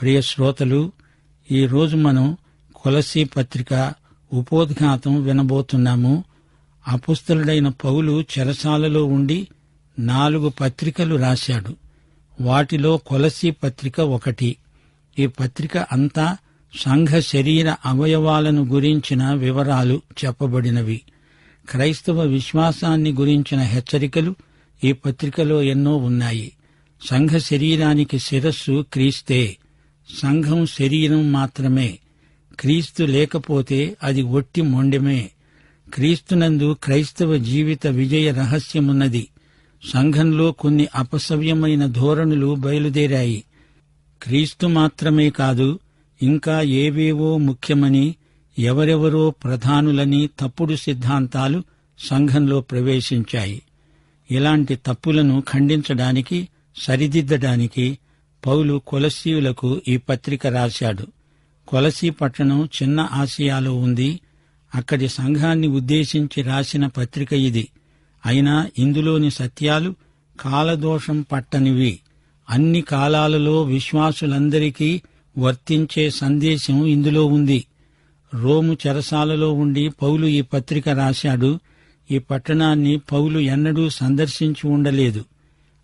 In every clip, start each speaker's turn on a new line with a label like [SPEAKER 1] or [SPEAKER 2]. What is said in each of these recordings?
[SPEAKER 1] ప్రియ శ్రోతలు ఈరోజు మనం కొలసీ పత్రిక ఉపోద్ఘాతం వినబోతున్నాము. అపుస్తలుడైన పౌలు చెరసాలలో ఉండి నాలుగు పత్రికలు రాశాడు. వాటిలో కొలసీ పత్రిక ఒకటి. ఈ పత్రిక అంతా సంఘ శరీర అవయవాలను గురించిన వివరాలు చెప్పబడినవి. క్రైస్తవ విశ్వాసాన్ని గురించిన హెచ్చరికలు ఈ పత్రికలో ఎన్నో ఉన్నాయి. సంఘ శరీరానికి శిరస్సు క్రీస్తే. సంఘం శరీరం మాత్రమే. క్రీస్తు లేకపోతే అది ఒట్టి మొండెమే. క్రీస్తునందు క్రైస్తవ జీవిత విజయ రహస్యమున్నది. సంఘంలో కొన్ని అపసవ్యమైన ధోరణులు బయలుదేరాయి. క్రీస్తు మాత్రమే కాదు ఇంకా ఏవేవో ముఖ్యమని ఎవరెవరో ప్రధానులని తప్పుడు సిద్ధాంతాలు సంఘంలో ప్రవేశించాయి. ఇలాంటి తప్పులను ఖండించడానికి సరిదిద్దడానికి పౌలు కొలసీవులకు ఈ పత్రిక రాశాడు. కొలసీ పట్టణం చిన్న ఆసియాలో ఉంది. అక్కడి సంఘాన్ని ఉద్దేశించి రాసిన పత్రిక ఇది. అయినా ఇందులోని సత్యాలు కాలదోషం పట్టనివి. అన్ని కాలాలలో విశ్వాసులందరికీ వర్తించే సందేశం ఇందులో ఉంది. రోము చెరసాలలో ఉండి పౌలు ఈ పత్రిక రాశాడు. ఈ పట్టణాన్ని పౌలు ఎన్నడూ సందర్శించి ఉండలేదు.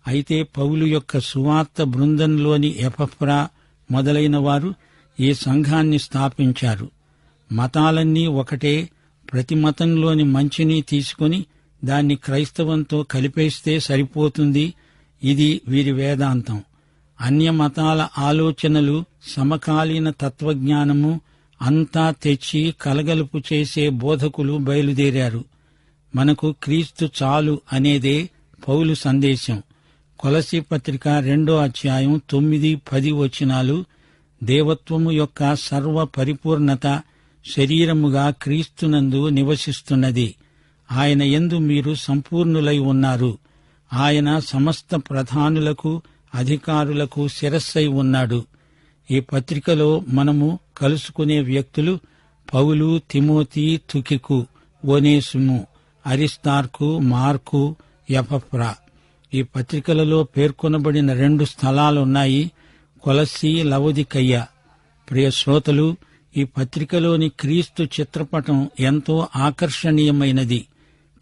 [SPEAKER 1] అయితే పౌలు యొక్క సువార్త బృందంలోని ఎపఫ్రా మొదలైన వారు ఈ సంఘాన్ని స్థాపించారు. మతాలన్నీ ఒకటే ప్రతి మతంలోని మంచిని తీసుకుని దాన్ని క్రైస్తవంతో కలిపేస్తే సరిపోతుంది. ఇది వీరి వేదాంతం. అన్య మతాల ఆలోచనలు సమకాలీన తత్వజ్ఞానము అంతా తెచ్చి కలగలుపు చేసే బోధకులు బయలుదేరారు. మనకు క్రీస్తు చాలు అనేదే పౌలు సందేశం. కొలసి పత్రిక రెండో అధ్యాయం తొమ్మిది పది వచనాలు. దేవత్వము యొక్క సర్వ పరిపూర్ణత శరీరముగా క్రీస్తునందు నివసిస్తున్నది. ఆయన ఎందు మీరు సంపూర్ణులై ఉన్నారు. ఆయన సమస్త ప్రధానులకు అధికారులకు శిరస్సై ఉన్నాడు. ఈ పత్రికలో మనము కలుసుకునే వ్యక్తులు పౌలు తిమోతి తుకికు ఓనేసుము అరిస్తార్కు మార్కు యపఫ్రా ఈ పత్రికలలో పేర్కొనబడిన రెండు స్థలాలున్నాయి. కొలసి లవదికయ్య. ప్రియ శ్రోతలు ఈ పత్రికలోని క్రీస్తు చిత్రపటం ఎంతో ఆకర్షణీయమైనది.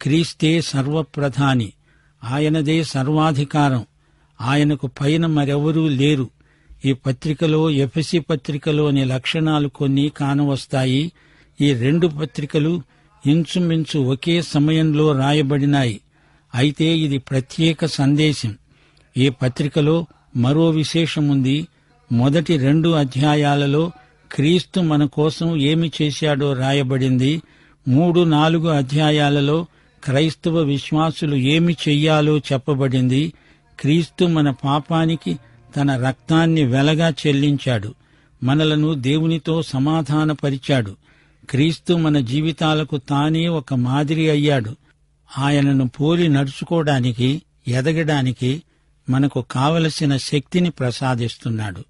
[SPEAKER 1] క్రీస్తే సర్వప్రధాని. ఆయనదే సర్వాధికారం. ఆయనకు పైన మరెవరూ లేరు. ఈ పత్రికలో ఎఫ్ఎసి పత్రికలోని లక్షణాలు కొన్ని కానవస్తాయి. ఈ రెండు పత్రికలు ఇంచుమించు ఒకే సమయంలో రాయబడినాయి. అయితే ఇది ప్రత్యేక సందేశం. ఈ పత్రికలో మరో విశేషముంది మొదటి రెండు అధ్యాయాలలో క్రీస్తు మన కోసం ఏమి చేశాడో రాయబడింది. మూడు నాలుగు అధ్యాయాలలో క్రైస్తవ విశ్వాసులు ఏమి చెయ్యాలో చెప్పబడింది. క్రీస్తు మన పాపానికి తన రక్తాన్ని వెలగా చెల్లించాడు. మనలను దేవునితో సమాధానపరిచాడు. క్రీస్తు మన జీవితాలకు తానే ఒక మాదిరి అయ్యాడు. ఆయనను పోలి నడుచుకోవడానికి ఎదగడానికి మనకు కావలసిన శక్తిని ప్రసాదిస్తున్నాడు.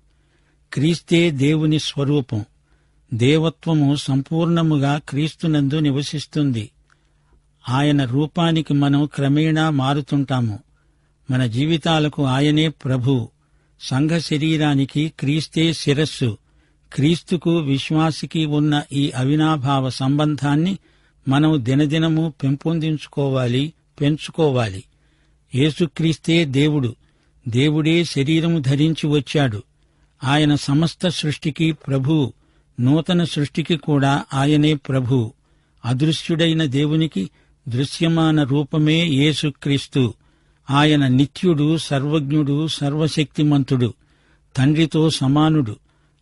[SPEAKER 1] క్రీస్తే దేవుని స్వరూపం. దేవత్వము సంపూర్ణముగా క్రీస్తునందు నివసిస్తుంది. ఆయన రూపానికి మనం క్రమేణా మారుతుంటాము. మన జీవితాలకు ఆయనే ప్రభు. సంఘ శరీరానికి క్రీస్తే శిరస్సు. క్రీస్తుకు విశ్వాసికి ఉన్న ఈ అవినాభావ సంబంధాన్ని మనం దినదినము పెంపొందించుకోవాలి పెంచుకోవాలి. యేసుక్రీస్తే దేవుడు దేవుడే శరీరము ధరించి వచ్చాడు. ఆయన సమస్త సృష్టికి ప్రభు నూతన సృష్టికి కూడా ఆయనే ప్రభు. అదృశ్యుడైన దేవునికి దృశ్యమాన రూపమే యేసుక్రీస్తు. ఆయన నిత్యుడు సర్వజ్ఞుడు సర్వశక్తిమంతుడు తండ్రితో సమానుడు.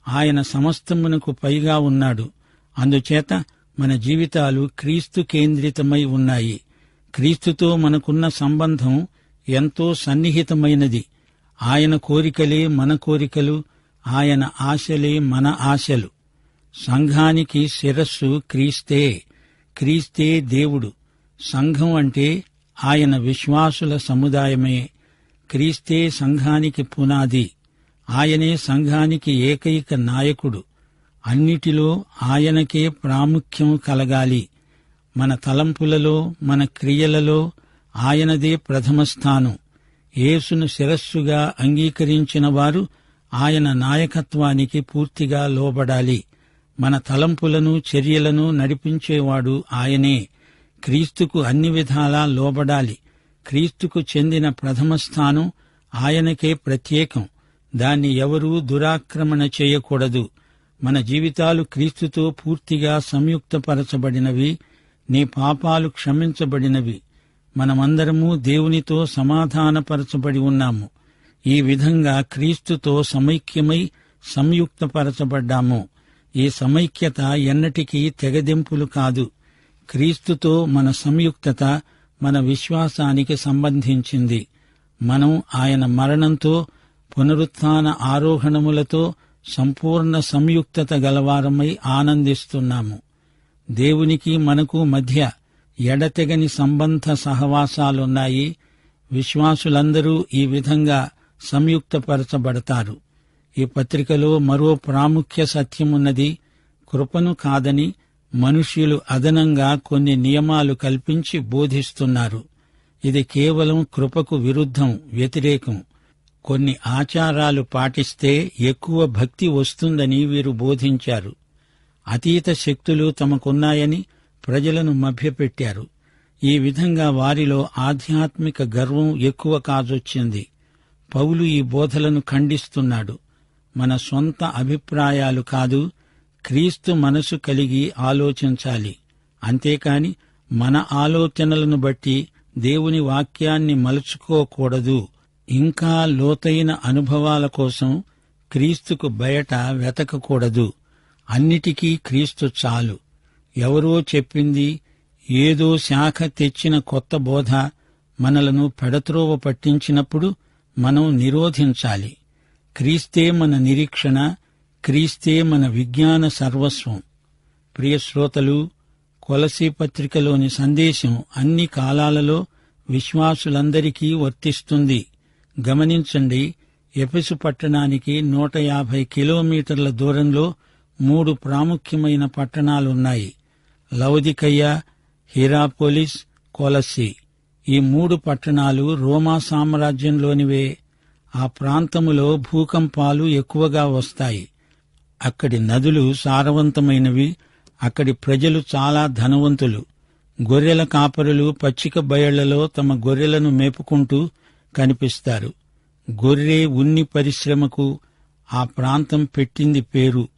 [SPEAKER 1] ఆయన సమస్తమునకు పైగా ఉన్నాడు. అందుచేత మన జీవితాలు క్రీస్తు కేంద్రితమై ఉన్నాయి. క్రీస్తుతో మనకున్న సంబంధం ఎంతో సన్నిహితమైనది. ఆయన కోరికలే మన కోరికలు ఆయన ఆశలే మన ఆశలు. సంఘానికి శిరస్సు క్రీస్తే క్రీస్తే దేవుడు. సంఘం అంటే ఆయన విశ్వాసుల సముదాయమే. క్రీస్తే సంఘానికి పునాది. ఆయనే సంఘానికి ఏకైక నాయకుడు. అన్నిటిలో ఆయనకే ప్రాముఖ్యం కలగాలి. మన తలంపులలో మన క్రియలలో ఆయనదే ప్రథమ స్థానం. యేసును శిరస్సుగా అంగీకరించిన వారు ఆయన నాయకత్వానికి పూర్తిగా లోబడాలి. మన తలంపులను చర్యలను నడిపించేవాడు ఆయనే. క్రీస్తుకు అన్ని విధాలా లోబడాలి. క్రీస్తుకు చెందిన ప్రథమ స్థానం ఆయనకే ప్రత్యేకం. దాన్ని ఎవరూ దురాక్రమణ చేయకూడదు. మన జీవితాలు క్రీస్తుతో పూర్తిగా సంయుక్తపరచబడినవి నీ పాపాలు క్షమించబడినవి. మనమందరము దేవునితో సమాధానపరచబడి ఉన్నాము. ఈ విధంగా క్రీస్తుతో సమైక్యమై సంయుక్తపరచబడ్డాము. ఈ సమైక్యత ఎన్నటికీ తెగదెంపులు కాదు. క్రీస్తుతో మన సంయుక్తత మన విశ్వాసానికి సంబంధించింది. మనం ఆయన మరణంతో పునరుత్థాన ఆరోహణములతో సంపూర్ణ సంయుక్తత గలవారమై ఆనందిస్తున్నాము. దేవునికి మనకు మధ్య ఎడతెగని సంబంధ సహవాసాలున్నాయి. విశ్వాసులందరూ ఈ విధంగా సంయుక్తపరచబడతారు. ఈ పత్రికలో మరో ప్రాముఖ్య సత్యమున్నది కృపను కాదని మనుష్యులు అదనంగా కొన్ని నియమాలు కల్పించి బోధిస్తున్నారు. ఇది కేవలం కృపకు విరుద్ధం వ్యతిరేకం. కొన్ని ఆచారాలు పాటిస్తే ఎక్కువ భక్తి వస్తుందని వీరు బోధించారు. అతీత శక్తులు తమకున్నాయని ప్రజలను మభ్యపెట్టారు. ఈ విధంగా వారిలో ఆధ్యాత్మిక గర్వం ఎక్కువ కాజొచ్చింది. పౌలు ఈ బోధలను ఖండిస్తున్నాడు. మన సొంత అభిప్రాయాలు కాదు క్రీస్తు మనసు కలిగి ఆలోచించాలి. అంతేకాని మన ఆలోచనలను బట్టి దేవుని వాక్యాన్ని మలుచుకోకూడదు. ఇంకా లోతైన అనుభవాల కోసం క్రీస్తుకు బయట వెతకకూడదు. అన్నిటికీ క్రీస్తు చాలు. ఎవరో చెప్పింది ఏదో శాఖ తెచ్చిన కొత్త బోధ మనలను పెడత్రోవ పట్టించినప్పుడు మనం నిరోధించాలి. క్రీస్తే మన నిరీక్షణ క్రీస్తే మన విజ్ఞాన సర్వస్వం. ప్రియశ్రోతలు కొలసీపత్రికలోని కొలసీ పత్రికలోని సందేశం అన్ని కాలాలలో విశ్వాసులందరికీ వర్తిస్తుంది. గమనించండి ఎఫెసు పట్టణానికి నూట యాభై కిలోమీటర్ల దూరంలో మూడు ప్రాముఖ్యమైన పట్టణాలున్నాయి. లౌదికయ్య హీరాపోలిస్ కొలస్సి. ఈ మూడు పట్టణాలు రోమా సామ్రాజ్యంలోనివే. ఆ ప్రాంతములో భూకంపాలు ఎక్కువగా వస్తాయి. అక్కడి నదులు సారవంతమైనవి. అక్కడి ప్రజలు చాలా ధనవంతులు. గొర్రెల కాపరులు పచ్చిక బయళ్ళలో తమ గొర్రెలను మేపుకుంటూ కనిపిస్తారు. గొర్రె ఉన్ని పరిశ్రమకు ఆ ప్రాంతం పెట్టింది పేరు.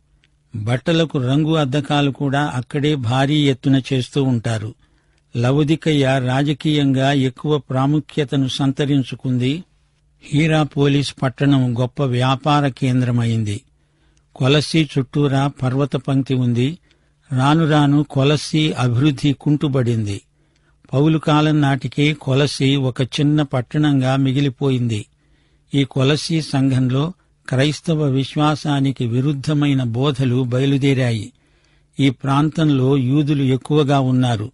[SPEAKER 1] బట్టలకు రంగు అద్దకాలు కూడా అక్కడే భారీ ఎత్తున చేస్తూ ఉంటారు. లవదికయ్య రాజకీయంగా ఎక్కువ ప్రాముఖ్యతను సంతరించుకుంది. హీరాపోలిస్ పట్టణం గొప్ప వ్యాపార కేంద్రమైంది. కొలసి చుట్టూరా పర్వత పంక్తి ఉంది. రాను రాను కొలసి అభివృద్ధి కుంటుబడింది. పౌలు కాలం నాటికే కొలసి ఒక చిన్న పట్టణంగా మిగిలిపోయింది. ఈ కొలసి సంఘంలో క్రైస్తవ విశ్వాసానికి విరుద్ధమైన బోధలు బయలుదేరాయి. ఈ ప్రాంతంలో యూదులు ఎక్కువగా ఉన్నారు.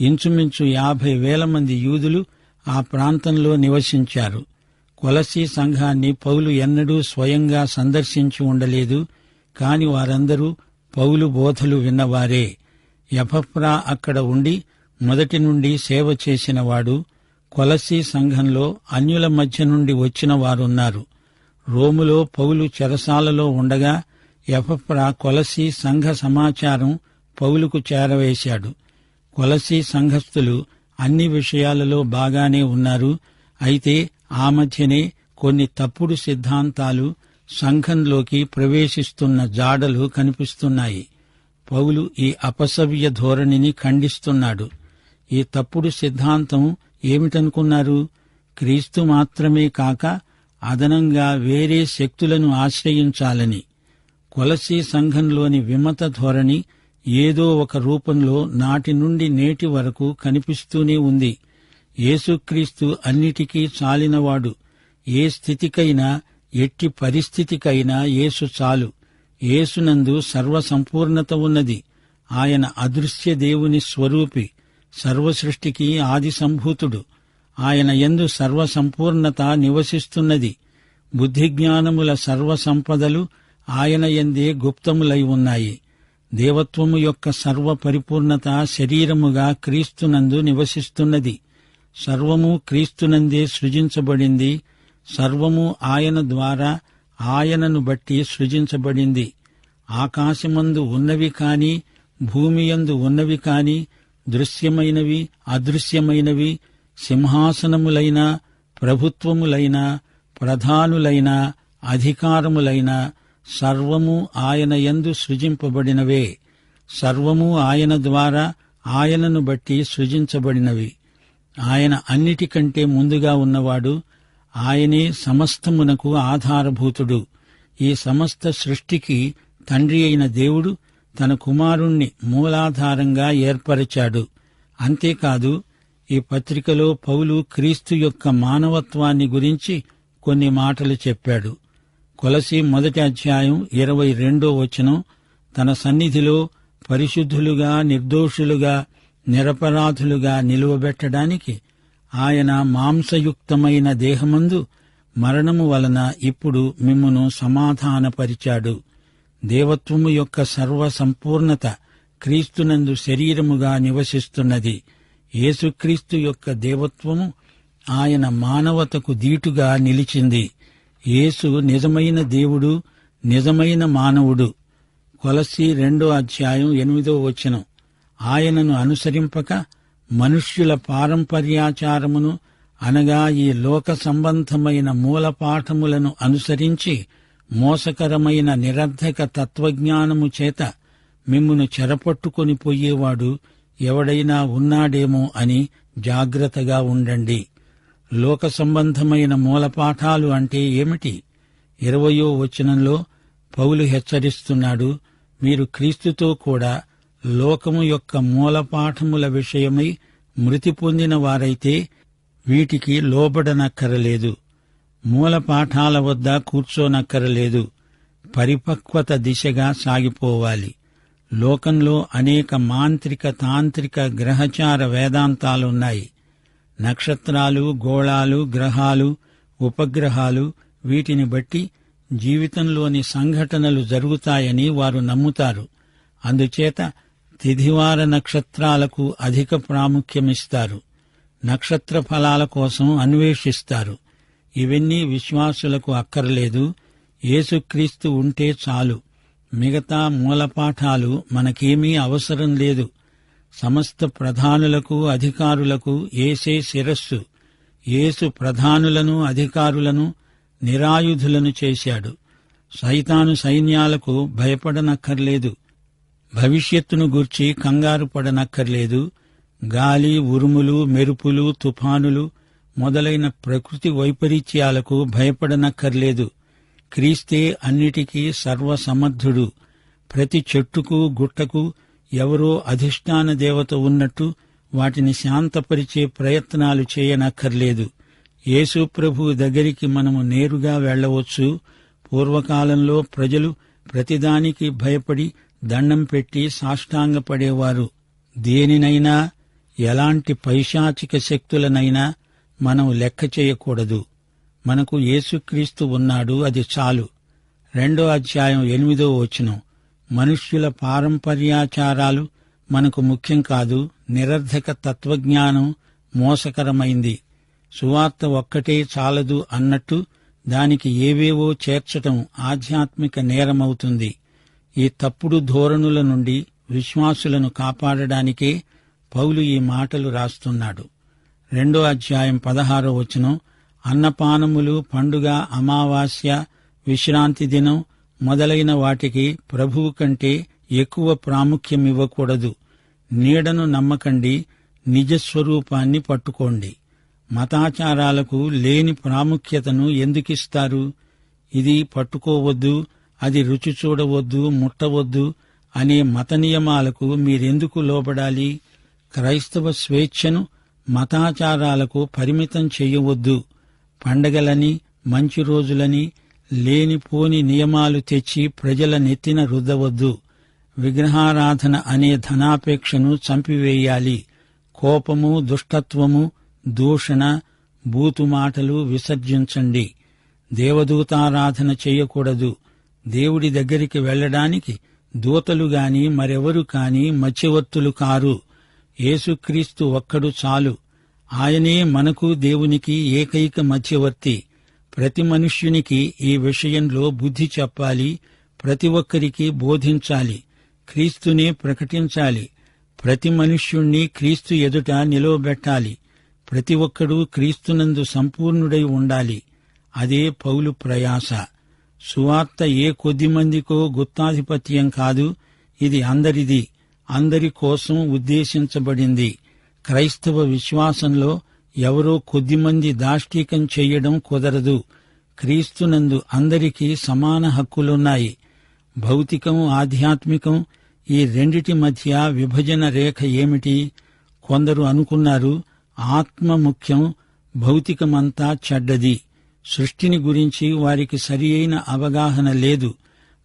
[SPEAKER 1] ఇంచుమించు యాభై వేల మంది యూదులు ఆ ప్రాంతంలో నివసించారు. కొలసి సంఘాన్ని పౌలు ఎన్నడూ స్వయంగా సందర్శించి ఉండలేదు కాని వారందరూ పౌలు బోధలు విన్నవారే. ఎఫప్రా అక్కడ ఉండి మొదటి నుండి సేవ చేసినవాడు కొలసి సంఘంలో అన్యుల మధ్య నుండి వచ్చిన వారున్నారు. రోములో పౌలు చెరసాలలో ఉండగా ఎఫప్రా కొలసి సంఘ సమాచారం పౌలుకు చేరవేశాడు. కొలసీ సంఘస్థులు అన్ని విషయాలలో బాగానే ఉన్నారు. అయితే ఆ మధ్యనే కొన్ని తప్పుడు సిద్ధాంతాలు సంఘంలోకి ప్రవేశిస్తున్న జాడలు కనిపిస్తున్నాయి. పౌలు ఈ అపసవ్య ధోరణిని ఖండిస్తున్నాడు. ఈ తప్పుడు సిద్ధాంతం ఏమిటనుకున్నారు? క్రీస్తు మాత్రమే కాక అదనంగా వేరే శక్తులను ఆశ్రయించాలని. కొలసీ సంఘంలోని విమత ధోరణి ఏదో ఒక రూపంలో నాటి నుండి నేటి వరకు కనిపిస్తూనే ఉంది. యేసుక్రీస్తు అన్నిటికీ చాలినవాడు. ఏ స్థితికైనా ఎట్టి పరిస్థితికైనా యేసు చాలు. యేసునందు సర్వసంపూర్ణత ఉన్నది. ఆయన అదృశ్య దేవుని స్వరూపి. సర్వసృష్టికి ఆది సంభూతుడు ఆయన యందు సర్వసంపూర్ణత నివసిస్తున్నది. బుద్ధిజ్ఞానముల సర్వసంపదలు ఆయన ఎందే గుప్తములై ఉన్నాయి. దేవత్వము యొక్క సర్వ పరిపూర్ణత శరీరముగా క్రీస్తునందు నివసిస్తున్నది. సర్వము క్రీస్తునందే సృజించబడింది. సర్వము ఆయన ద్వారా ఆయనను బట్టి సృజించబడింది. ఆకాశమందు ఉన్నవి కాని భూమియందు ఉన్నవి కాని దృశ్యమైనవి అదృశ్యమైనవి సింహాసనములైన ప్రభుత్వములైన ప్రధానులైన అధికారములైన సర్వము ఆయన యందు సృజింపబడినవే. సర్వము ఆయన ద్వారా ఆయనను బట్టి సృజించబడినవి. ఆయన అన్నిటికంటే ముందుగా ఉన్నవాడు ఆయనే సమస్తమునకు ఆధారభూతుడు. ఈ సమస్త సృష్టికి తండ్రి అయిన దేవుడు తన కుమారుణ్ణి మూలాధారంగా ఏర్పరిచాడు. అంతేకాదు ఈ పత్రికలో పౌలు క్రీస్తు యొక్క మానవత్వాన్ని గురించి కొన్ని మాటలు చెప్పాడు. కొలసి మొదటి అధ్యాయం ఇరవై రెండో వచనం తన సన్నిధిలో పరిశుద్ధులుగా నిర్దోషులుగా నిరపరాధులుగా నిలువబెట్టడానికి ఆయన మాంసయుక్తమైన దేహమందు మరణము వలన ఇప్పుడు మిమ్మును సమాధానపరిచాడు. దేవత్వము యొక్క సర్వ సంపూర్ణత క్రీస్తునందు శరీరముగా నివసిస్తున్నది. యేసుక్రీస్తు యొక్క దేవత్వము ఆయన మానవతకు దీటుగా నిలిచింది. యేసు నిజమైన దేవుడు నిజమైన మానవుడు. కొలసి రెండో అధ్యాయం ఎనిమిదో వచనం. ఆయనను అనుసరింపక మనుష్యుల పారంపర్యాచారమును అనగా ఈ లోక సంబంధమైన మూలపాఠములను అనుసరించి మోసకరమైన నిరర్ధక తత్వజ్ఞానము చేత మిమ్మును చెరపట్టుకొని పోయేవాడు ఎవడైనా ఉన్నాడేమో అని జాగ్రత్తగా ఉండండి. లోక సంబంధమైన మూలపాఠాలు అంటే ఏమిటి? ఇరవయో వచనంలో పౌలు హెచ్చరిస్తున్నాడు మీరు క్రీస్తుతో కూడా లోకము యొక్క మూలపాఠముల విషయమై మృతి పొందిన వారైతే వీటికి లోబడనక్కరలేదు. మూల పాఠాల వద్ద కూర్చోనక్కరలేదు. పరిపక్వత దిశగా సాగిపోవాలి. లోకంలో అనేక మాంత్రిక తాంత్రిక గ్రహచార వేదాంతాలున్నాయి. నక్షత్రాలు గోళాలు గ్రహాలు ఉపగ్రహాలు వీటిని బట్టి జీవితంలోని సంఘటనలు జరుగుతాయని వారు నమ్ముతారు. అందుచేత తిథివార నక్షత్రాలకు అధిక ప్రాముఖ్యమిస్తారు. నక్షత్ర ఫలాల కోసం అన్వేషిస్తారు. ఇవన్నీ విశ్వాసులకు అక్కర్లేదు. యేసుక్రీస్తు ఉంటే చాలు. మిగతా మూలపాఠాలు మనకేమీ అవసరం లేదు. సమస్త ప్రధానులకు అధికారులకు ఏసే శిరస్సు. యేసు ప్రధానులను అధికారులను నిరాయుధులను చేశాడు. సైతాను సైన్యాలకు భయపడనక్కర్లేదు. భవిష్యత్తును గూర్చి కంగారు పడనక్కర్లేదు. గాలి ఉరుములు మెరుపులు తుఫానులు మొదలైన ప్రకృతి వైపరీత్యాలకు భయపడనక్కర్లేదు. క్రీస్తే అన్నిటికీ సర్వసమర్థుడు. ప్రతి చెట్టుకు గుట్టకు ఎవరో అధిష్టాన దేవత ఉన్నట్టు వాటిని శాంతపరిచే ప్రయత్నాలు చేయనక్కర్లేదు. యేసు ప్రభు దగ్గరికి మనము నేరుగా వెళ్ళవచ్చు. పూర్వకాలంలో ప్రజలు ప్రతిదానికి భయపడి దండం పెట్టి సాష్టాంగపడేవారు. దేనినైనా ఎలాంటి పైశాచిక శక్తులనైనా మనం లెక్క చేయకూడదు. మనకు యేసుక్రీస్తు ఉన్నాడు అది చాలు. రెండో అధ్యాయం ఎనిమిదో వచనం. మనుష్యుల పారంపర్యాచారాలు మనకు ముఖ్యం కాదు నిరర్ధక తత్వజ్ఞానం మోసకరమైంది. సువార్త ఒక్కటే చాలదు అన్నట్టు దానికి ఏవేవో చేర్చటం ఆధ్యాత్మిక నేరమవుతుంది. ఈ తప్పుడు ధోరణుల నుండి విశ్వాసులను కాపాడడానికే పౌలు ఈ మాటలు రాస్తున్నాడు. రెండో అధ్యాయం పదహారో వచనం. అన్నపానములు పండుగ అమావాస్య విశ్రాంతి దినం మొదలైన వాటికి ప్రభువు కంటే ఎక్కువ ప్రాముఖ్యమివ్వకూడదు. నీడను నమ్మకండి నిజస్వరూపాన్ని పట్టుకోండి. మతాచారాలకు లేని ప్రాముఖ్యతను ఎందుకిస్తారు? ఇది పట్టుకోవద్దు అది రుచి చూడవద్దు ముట్టవద్దు అనే మత నియమాలకు మీరెందుకు లోబడాలి? క్రైస్తవ స్వేచ్ఛను మతాచారాలకు పరిమితం చేయవద్దు. పండగలని మంచి రోజులని లేనిపోని నియమాలు తెచ్చి ప్రజల నెత్తిన రుద్దవద్దు. విగ్రహారాధన అనే ధనాపేక్షను చంపివేయాలి. కోపము దుష్టత్వము దూషణ బూతుమాటలు విసర్జించండి. దేవదూతారాధన చేయకూడదు. దేవుడి దగ్గరికి వెళ్ళడానికి దూతలు గాని మరెవరు కాని మధ్యవర్తులు కారు. యేసుక్రీస్తు ఒక్కడు చాలు. ఆయనే మనకు దేవునికి ఏకైక మధ్యవర్తి. ప్రతి మనుష్యునికి ఈ విషయంలో బుద్ధి చెప్పాలి ప్రతి ఒక్కరికి బోధించాలి క్రీస్తునే ప్రకటించాలి. ప్రతి మనుష్యుణ్ణి క్రీస్తు ఎదుట నిలవబెట్టాలి. ప్రతి ఒక్కడూ క్రీస్తునందు సంపూర్ణుడై ఉండాలి. అదే పౌలు ప్రయాస. సువార్త ఏ కొద్ది మందికో గుత్తాధిపత్యం కాదు ఇది అందరిది. అందరి కోసం ఉద్దేశించబడింది. క్రైస్తవ విశ్వాసంలో ఎవరో కొద్దిమంది దాష్టీకం చెయ్యడం కుదరదు. క్రీస్తునందు అందరికీ సమాన హక్కులున్నాయి. భౌతికం ఆధ్యాత్మికం ఈ రెండిటి మధ్య విభజన రేఖ ఏమిటి? కొందరు అనుకున్నారు ఆత్మ ముఖ్యం భౌతికమంతా చెడ్డది. సృష్టిని గురించి వారికి సరియైన అవగాహన లేదు.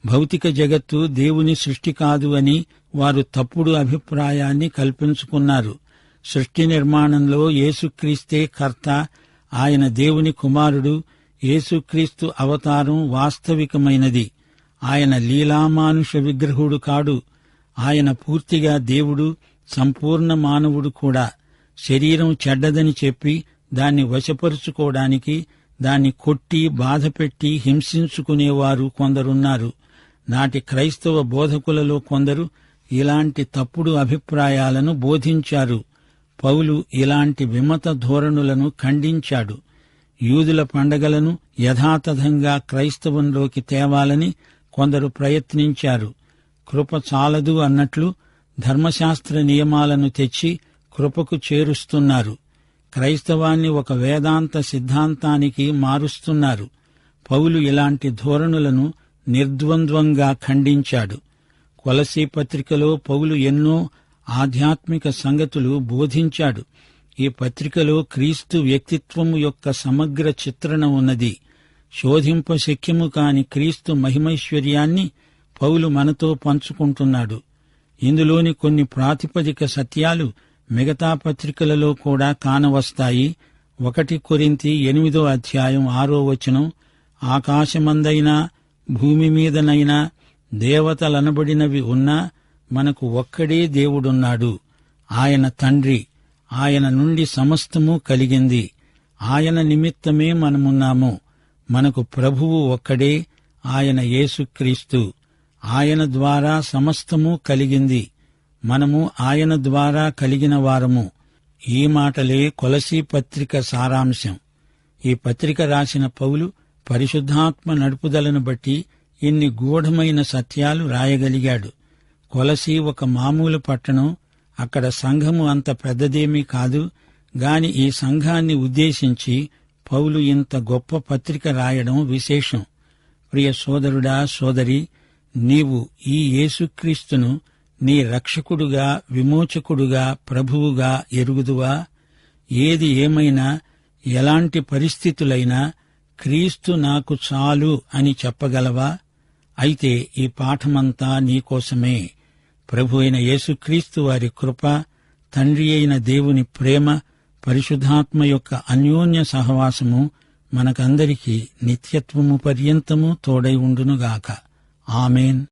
[SPEAKER 1] భౌతిక జగత్తు దేవుని సృష్టి కాదు అని వారు తప్పుడు అభిప్రాయాన్ని కల్పించుకున్నారు. సృష్టి నిర్మాణంలో యేసుక్రీస్తే కర్త ఆయన దేవుని కుమారుడు యేసుక్రీస్తు అవతారం వాస్తవికమైనది. ఆయన లీలామానుష విగ్రహుడు కాడు. ఆయన పూర్తిగా దేవుడు సంపూర్ణ మానవుడు కూడా. శరీరం చెడ్డదని చెప్పి దాన్ని వశపరుచుకోవడానికి దాన్ని కొట్టి బాధపెట్టి హింసించుకునేవారు కొందరున్నారు. నాటి క్రైస్తవ బోధకులలో కొందరు ఇలాంటి తప్పుడు అభిప్రాయాలను బోధించారు. పౌలు ఇలాంటి విమత ధోరణులను ఖండించాడు. యూదుల పండగలను యథాతథంగా క్రైస్తవంలోకి తేవాలని కొందరు ప్రయత్నించారు. కృప చాలదు అన్నట్లు ధర్మశాస్త్ర నియమాలను తెచ్చి కృపకు చేరుస్తున్నారు. క్రైస్తవాన్ని ఒక వేదాంత సిద్ధాంతానికి మారుస్తున్నారు. పౌలు ఇలాంటి ధోరణులను నిర్ద్వంద్వంగా ఖండించాడు. కొలసీ పత్రికలో పౌలు ఎన్నో ఆధ్యాత్మిక సంగతులు బోధించాడు. ఈ పత్రికలో క్రీస్తు వ్యక్తిత్వము యొక్క సమగ్ర చిత్రణ ఉన్నది. శోధింప శక్యము కాని క్రీస్తు మహిమైశ్వర్యాన్ని పౌలు మనతో పంచుకుంటున్నాడు. ఇందులోని కొన్ని ప్రాతిపదిక సత్యాలు మిగతా పత్రికలలో కూడా కానవస్తాయి. ఒకటి కొరింతి ఎనిమిదో అధ్యాయం ఆరో వచనం ఆకాశమందైనా భూమి మీదనైనా దేవతలనబడినవి ఉన్నా మనకు ఒక్కడే దేవుడున్నాడు. ఆయన తండ్రి ఆయన నుండి సమస్తము కలిగింది. ఆయన నిమిత్తమే మనమున్నాము. మనకు ప్రభువు ఒక్కడే ఆయన యేసుక్రీస్తు. ఆయన ద్వారా సమస్తము కలిగింది. మనము ఆయన ద్వారా కలిగిన వారము. ఈ మాటలే కొలసీ పత్రిక సారాంశం. ఈ పత్రిక రాసిన పౌలు పరిశుద్ధాత్మ నడుపుదలను బట్టి ఇన్ని గూఢమైన సత్యాలు రాయగలిగాడు. కొలసి ఒక మామూలు పట్టణం అక్కడ సంఘము అంత పెద్దదేమీ కాదు గాని ఈ సంఘాన్ని ఉద్దేశించి పౌలు ఇంత గొప్ప పత్రిక రాయడం విశేషం. ప్రియ సోదరుడా సోదరి నీవు ఈ యేసుక్రీస్తును నీ రక్షకుడుగా విమోచకుడుగా ప్రభువుగా ఎరుగుదువా? ఏది ఏమైనా ఎలాంటి పరిస్థితులైనా క్రీస్తు నాకు చాలు అని చెప్పగలవా? అయితే ఈ పాఠమంతా నీకోసమే ప్రభు అయిన యేసుక్రీస్తు వారి కృప తండ్రి అయిన దేవుని ప్రేమ పరిశుద్ధాత్మ యొక్క అన్యోన్య సహవాసము మనకందరికీ నిత్యత్వము పర్యంతము తోడై ఉండునుగాక. ఆమెన్.